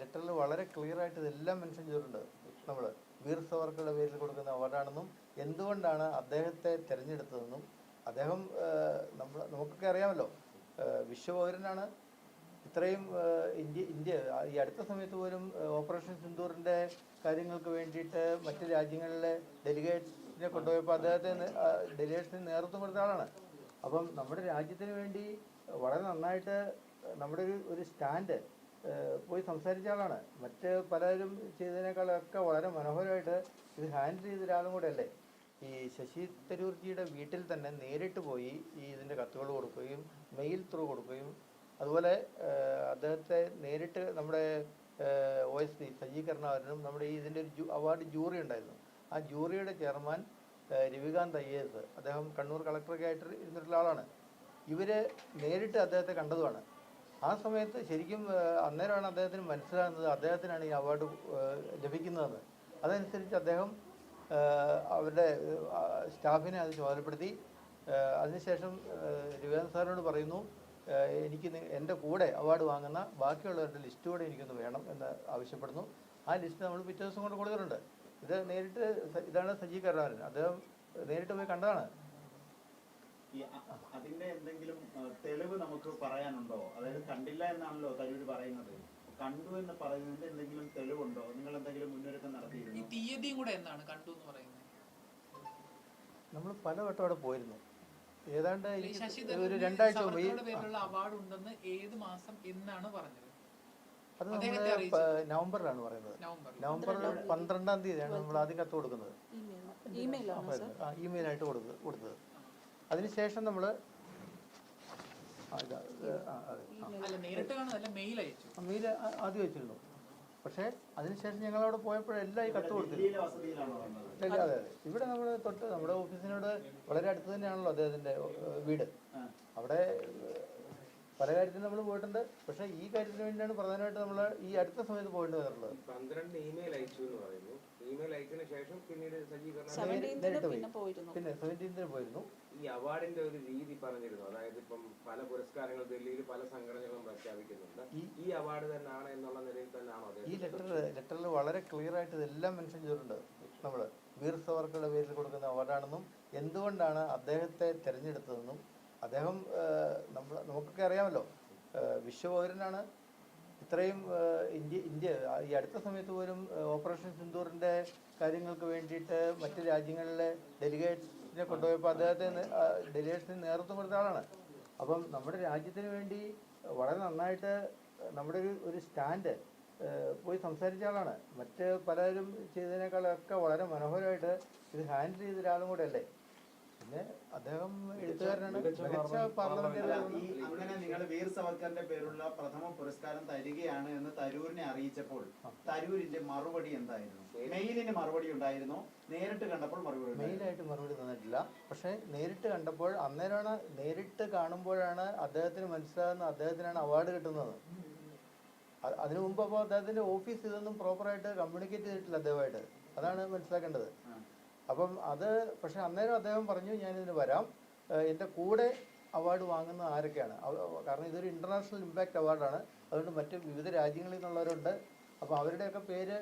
ലെറ്ററിൽ വളരെ ക്ലിയർ ആയിട്ട് ഇതെല്ലാം മെൻഷൻ ചെയ്തിട്ടുണ്ട്. നമ്മൾ വീർ സവർക്കറുടെ പേരിൽ കൊടുക്കുന്ന അവാർഡാണെന്നും എന്തുകൊണ്ടാണ് അദ്ദേഹത്തെ തിരഞ്ഞെടുത്തതെന്നും അദ്ദേഹം നമ്മൾ നമുക്കൊക്കെ അറിയാമല്ലോ. വിശ്വപൗരനാണ്. ഇത്രയും ഇന്ത്യ ഇന്ത്യ ഈ അടുത്ത സമയത്ത് പോലും ഓപ്പറേഷൻ സിന്ദൂറിന്റെ കാര്യങ്ങൾക്ക് വേണ്ടിയിട്ട് മറ്റ് രാജ്യങ്ങളിലെ ഡെലിഗേറ്റ്സിനെ കൊണ്ടുപോയപ്പോൾ അദ്ദേഹത്തെ ഡെലിഗേറ്റ്സിന് നേതൃത്വം കൊടുത്ത ആളാണ്. അപ്പം നമ്മുടെ രാജ്യത്തിന് വേണ്ടി വളരെ നന്നായിട്ട് നമ്മുടെ ഒരു ഒരു സ്റ്റാൻഡ് പോയി സംസാരിച്ച ആളാണ്. മറ്റ് പലരും ചെയ്തതിനേക്കാളൊക്കെ വളരെ മനോഹരമായിട്ട് ഇത് ഹാൻഡിൽ ചെയ്ത ഒരാളും കൂടെ അല്ലേ ഈ ശശി തരൂർജിയുടെ വീട്ടിൽ തന്നെ നേരിട്ട് പോയി ഈ ഇതിന്റെ കത്തുകൾ കൊടുക്കുകയും മെയിൽ ത്രൂ കൊടുക്കുകയും അതുപോലെ അദ്ദേഹത്തെ നേരിട്ട് നമ്മുടെ ഒ എസ് ഡി സജ്ജീകരണവരനും നമ്മുടെ ഈ ഇതിന്റെ ഒരു അവാർഡ് ജൂറി ഉണ്ടായിരുന്നു. ആ ജൂറിയുടെ ചെയർമാൻ രവികാന്ത് ഐ എസ് അദ്ദേഹം കണ്ണൂർ കളക്ടറൊക്കെ ആയിട്ട് ഇരുന്നിട്ടുള്ള ആളാണ്. ഇവർ നേരിട്ട് അദ്ദേഹത്തെ കണ്ടതുമാണ്. ആ സമയത്ത് ശരിക്കും അന്നേരമാണ് അദ്ദേഹത്തിന് മനസ്സിലാകുന്നത് അദ്ദേഹത്തിനാണ് ഈ അവാർഡ് ലഭിക്കുന്നതെന്ന് അതനുസരിച്ച് അദ്ദേഹം അവരുടെ സ്റ്റാഫിനെ അത് ചുമതലപ്പെടുത്തി. അതിനുശേഷം രവികാന്ത് സാറിനോട് പറയുന്നു എനിക്ക് എന്റെ കൂടെ അവാർഡ് വാങ്ങുന്ന ബാക്കിയുള്ളവരുടെ ലിസ്റ്റ് കൂടെ എനിക്കൊന്ന് വേണം എന്ന് ആവശ്യപ്പെടുന്നു. ആ ലിസ്റ്റ് നമ്മൾ പിറ്റേ ദിവസം കൊണ്ട് കൊടുത്തിട്ടുണ്ട്. ഇത് നേരിട്ട് ഇതാണ് ഇതാണ് കരുണാകരൻ. അദ്ദേഹം നേരിട്ട് പോയി കണ്ടതാണ്. എന്തെങ്കിലും തെളിവ് നമുക്ക് പറയാനുണ്ടോ? അതായത് കണ്ടില്ല എന്നാണല്ലോ തരൂര് പറയുന്നത്. കണ്ടു എന്ന് പറയുന്നതിന്റെ എന്തെങ്കിലും തെളിവുണ്ടോ? നിങ്ങൾ എന്തെങ്കിലും മുന്നൊരുക്കം ഈ നടത്തിയിരുന്നു തീയതിയും കൂടെ എന്നാണ് കണ്ടു എന്ന് പറയുന്നത്? നമ്മൾ പലവട്ടം അവിടെ പോയിരുന്നു. ഏതാണ്ട് ഈ ഒരു രണ്ടാഴ്ച ഈ പേരിലുള്ള അവാർഡ് ഉണ്ടെന്ന് ഏത് മാസം എന്നാണ് പറഞ്ഞത്? അത് നമ്മൾ നവംബറിലാണ് പറയുന്നത്. നവംബറിൽ. നവംബർ പന്ത്രണ്ടാം തീയതിയാണ് നമ്മൾ ആദ്യം കത്ത് കൊടുക്കുന്നത്. ഇമെയിൽ. സർ? ആ ഇമെയിലായിട്ട് കൊടുത്തത്. കൊടുത്തത് അതിനുശേഷം നമ്മൾ മെയിൽ അയച്ചു. മെയിൽ ആദ്യം വെച്ചിരുന്നു പക്ഷേ അതിനുശേഷം ഞങ്ങൾ അവിടെ പോയപ്പോഴെല്ലാം ഈ കത്ത് കൊടുത്തിരുന്നു. അതെ അതെ. ഇവിടെ നമ്മൾ തൊട്ട് നമ്മുടെ ഓഫീസിനോട് വളരെ അടുത്ത് തന്നെയാണല്ലോ അദ്ദേഹത്തിന്റെ വീട്. അവിടെ പല കാര്യത്തിനും നമ്മൾ പോയിട്ടുണ്ട്. പക്ഷെ ഈ കാര്യത്തിന് വേണ്ടിയാണ് പ്രധാനമായിട്ട് നമ്മൾ ഈ അടുത്ത സമയത്ത് പോയിട്ട് വന്നിട്ടുള്ളത്. പന്ത്രണ്ട് ഇമെയിൽ അയച്ചു എന്ന് പറയുന്നു. ഇമെയിൽ അയച്ചതിന് ശേഷം പിന്നീട് നേരിട്ട് പോയി. പിന്നെ സെവന്റീൻത്തിന് പോയിരുന്നു. ഈ അവാർഡിന്റെ ഒരു രീതി പറഞ്ഞിരുന്നു. അതായത് ഇപ്പം പല പുരസ്കാരങ്ങൾ ഡൽഹിയിൽ പല സംഘടനകളും പ്രഖ്യാപിക്കുന്നുണ്ട്. ഈ- അവാർഡ് തന്നെയാണ് എന്നുള്ള നിലയിൽ തന്നെയാണോ ഈ ലെറ്റർ ലെറ്ററിൽ വളരെ ക്ലിയർ ആയിട്ട് ഇതെല്ലാം മെൻഷൻ ചെയ്തിട്ടുണ്ട്. നമ്മൾ വീർ സവർക്കറുടെ പേരിൽ കൊടുക്കുന്ന അവാർഡാണെന്നും എന്തുകൊണ്ടാണ് അദ്ദേഹത്തെ തിരഞ്ഞെടുത്തതെന്നും അദ്ദേഹം നമ്മൾ നമുക്കൊക്കെ അറിയാമല്ലോ വിശ്വപൗരനാണ്. ഇത്രയും ഇന്ത്യ ഇന്ത്യ ഈ അടുത്ത സമയത്ത് പോലും ഓപ്പറേഷൻ സിന്ദൂറിന്റെ കാര്യങ്ങൾക്ക് വേണ്ടിയിട്ട് മറ്റ് രാജ്യങ്ങളിലെ ഡെലിഗേറ്റ്സിനെ കൊണ്ടുപോയപ്പോൾ അദ്ദേഹത്തെ ഡെലിഗേറ്റ്സിന് നേതൃത്വം കൊടുത്ത ആളാണ്. അപ്പം നമ്മുടെ രാജ്യത്തിന് വേണ്ടി വളരെ നന്നായിട്ട് നമ്മുടെ ഒരു ഒരു സ്റ്റാൻഡ് പോയി സംസാരിച്ച ആളാണ്. മറ്റ് പലരും ചെയ്തതിനേക്കാളൊക്കെ വളരെ മനോഹരമായിട്ട് ഇത് ഹാൻഡിൽ ചെയ്ത ഒരാളും കൂടെ അല്ലേ പിന്നെ അദ്ദേഹം എഴുത്തുകാരനാണ്. മികച്ച ഈ അങ്ങനെ നിങ്ങൾ വീർ സവർക്കറിന്റെ പേരുള്ള പ്രഥമ പുരസ്കാരം തരികയാണ് എന്ന് തരൂരിനെ അറിയിച്ചപ്പോൾ തരൂരിന്റെ മറുപടി എന്തായിരുന്നു? മെയിലിന് മറുപടി ഉണ്ടായിരുന്നോ. നേരിട്ട് കണ്ടപ്പോൾ മറുപടി മെയിലായിട്ട് മറുപടി തന്നിട്ടില്ല. പക്ഷേ നേരിട്ട് കണ്ടപ്പോൾ അന്നേരമാണ് നേരിട്ട് കാണുമ്പോഴാണ് അദ്ദേഹത്തിന് മനസ്സിലാകുന്ന അദ്ദേഹത്തിനാണ് അവാർഡ് കിട്ടുന്നത്. അതിനു മുമ്പ് അപ്പോൾ അദ്ദേഹത്തിന്റെ ഓഫീസ് ഇതൊന്നും പ്രോപ്പറായിട്ട് കമ്മ്യൂണിക്കേറ്റ് ചെയ്തിട്ടില്ല അദ്ദേഹമായിട്ട്. അതാണ് മനസ്സിലാക്കേണ്ടത്. അപ്പം അത് പക്ഷെ അന്നേരം അദ്ദേഹം പറഞ്ഞു ഞാനിതിന് വരാം. എന്റെ കൂടെ അവാർഡ് വാങ്ങുന്ന ആരൊക്കെയാണ്? കാരണം ഇതൊരു ഇന്റർനാഷണൽ ഇമ്പാക്റ്റ് അവാർഡാണ്. അതുകൊണ്ട് മറ്റ് വിവിധ രാജ്യങ്ങളിൽ നിന്നുള്ളവരുണ്ട്. അപ്പോൾ അവരുടെയൊക്കെ പേര്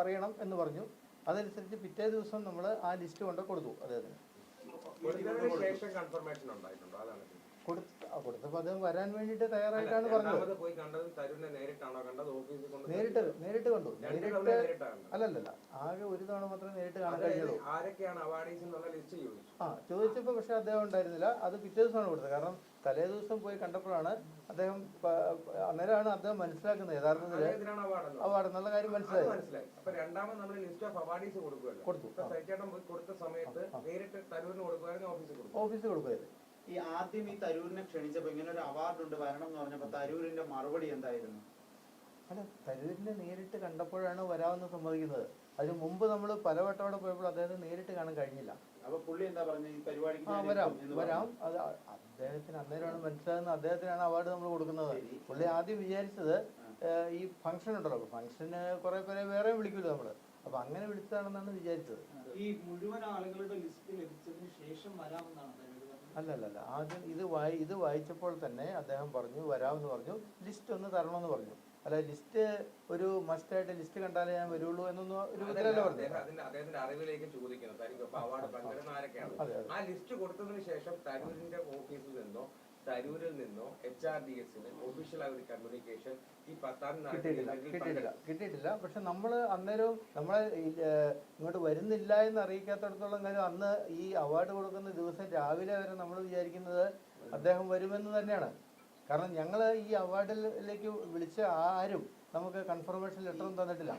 അറിയണം എന്ന് പറഞ്ഞു. അതനുസരിച്ച് പിറ്റേ ദിവസം നമ്മൾ ആ ലിസ്റ്റ് കൊണ്ട് കൊടുത്തു അദ്ദേഹത്തിന്. കൺഫർമേഷൻ അതാണ്. കൊടുത്ത് കൊടുത്തപ്പോൾ അദ്ദേഹം വരാൻ വേണ്ടിയിട്ട് തയ്യാറായിട്ടാണ് പറഞ്ഞത്. പോയി കണ്ടത് തരുണിനെ നേരിട്ടാണോ കണ്ടത് ഓഫീസിൽ കൊണ്ട് നേരിട്ട് നേരിട്ട് കണ്ടു. നേരിട്ട് അല്ലല്ല അല്ലല്ലല്ല ആകെ ഒരു തവണ മാത്രമേ നേരിട്ട് കാണാൻ കഴിഞ്ഞുള്ളൂ. ആരൊക്കെയാണ് അവാർഡീസ് എന്നുള്ള ലിസ്റ്റ് ചോദിച്ചു. ആ ചോദിച്ചപ്പോൾ പക്ഷെ അദ്ദേഹം ഉണ്ടായിരുന്നില്ല. അത് പിറ്റേ ദിവസമാണ് കൊടുത്തത്. കാരണം തലേ ദിവസം പോയി കണ്ടപ്പോഴാണ് അദ്ദേഹം അന്നേരമാണ് അദ്ദേഹം മനസ്സിലാക്കുന്നത് യഥാർത്ഥത്തിൽ അവാർഡ് എന്നുള്ള കാര്യം അത് മനസ്സിലായി. മനസ്സിലായി. അപ്പൊ രണ്ടാമത് നമ്മൾ ലിസ്റ്റ് ഓഫ് അവാർഡീസ് കൊടുത്തു, കൊടുത്ത സമയത്ത് നേരിട്ട് തരൂരിന് കൊടുക്കുമായിരുന്നു ഓഫീസിൽ കൊടുക്കും. ഓഫീസിൽ കൊടുക്കുകയത് ഈ ആദ്യം ഈ തരൂരിനെ ക്ഷണിച്ചപ്പോ ഇങ്ങനെ ഒരു അവാർഡ് ഉണ്ട് വരണം എന്ന് പറഞ്ഞപ്പോ തരൂരിന്റെ മറുപടി എന്തായിരുന്നു? അല്ല തരൂരിനെ നേരിട്ട് കണ്ടപ്പോഴാണ് വരാമെന്ന് സമ്മതിക്കുന്നത്. അതിന് മുമ്പ് നമ്മൾ പലവട്ടം അവിടെ പോയപ്പോൾ അദ്ദേഹത്തെ നേരിട്ട് കാണാൻ കഴിഞ്ഞില്ല. അപ്പൊ പുള്ളി എന്താ പറഞ്ഞു ഈ പരിപാടിക്ക് വരാം വരാം. അത് അദ്ദേഹത്തിന് അന്നേരമാണ് മനസ്സിലാകുന്നത് അദ്ദേഹത്തിനാണ് അവാർഡ് നമ്മൾ കൊടുക്കുന്നത്. പുള്ളി ആദ്യം വിചാരിച്ചത് ഈ ഫംഗ്ഷൻ ഉണ്ടല്ലോ. ഫംഗ്ഷന് കുറെ പേരെ വേറെ വിളിക്കുമല്ലോ നമ്മൾ. അപ്പൊ അങ്ങനെ വിളിച്ചതാണെന്നാണ് വിചാരിച്ചത്. ഈ മുഴുവൻ ആളുകളുടെ ലിസ്റ്റ് ലഭിച്ചതിന് ശേഷം വരാമെന്നാണ് തരൂര് അല്ല അല്ലല്ലല്ല. ആദ്യം ഇത് വായി ഇത് വായിച്ചപ്പോൾ തന്നെ അദ്ദേഹം പറഞ്ഞു വരാമെന്ന് പറഞ്ഞു ലിസ്റ്റ് ഒന്ന് തരണമെന്ന് പറഞ്ഞു. അല്ല ലിസ്റ്റ് ഒരു മസ്റ്റായിട്ട് ലിസ്റ്റ് കണ്ടാലേ ഞാൻ വരുള്ളൂ എന്നൊന്നും ഒരു ഇതിലല്ല അതിന്റെ അദ്ദേഹത്തിന്റെ അറിവിലേക്ക് ചോദിക്കുന്നത് അവാർഡ് പങ്കിടുന്ന ആരൊക്കെയാണ്? ആ ലിസ്റ്റ് കൊടുത്തതിന് ശേഷം തരൂരിന്റെ ഓഫീസിൽ നിന്നോ തരൂരിൽ നിന്നോ എച്ച് ആർ ഡി എസിന് ഒഫീഷ്യലായ ഒരു കമ്മ്യൂണിക്കേഷൻ ഈ പത്താം കിട്ടിയിട്ടില്ല കിട്ടിയിട്ടില്ല കിട്ടിയിട്ടില്ല. പക്ഷെ നമ്മൾ അന്നേരവും നമ്മളെ ഇങ്ങോട്ട് വരുന്നില്ല എന്ന് അറിയിക്കാത്തടത്തോളം കാര്യം അന്ന് ഈ അവാർഡ് കൊടുക്കുന്ന ദിവസം രാവിലെ വരെ നമ്മൾ വിചാരിക്കുന്നത് അദ്ദേഹം വരുമെന്ന് തന്നെയാണ്. കാരണം ഞങ്ങൾ ഈ അവാർഡിലേക്ക് വിളിച്ച ആരും നമുക്ക് കൺഫർമേഷൻ ലെറ്ററും തന്നിട്ടില്ല.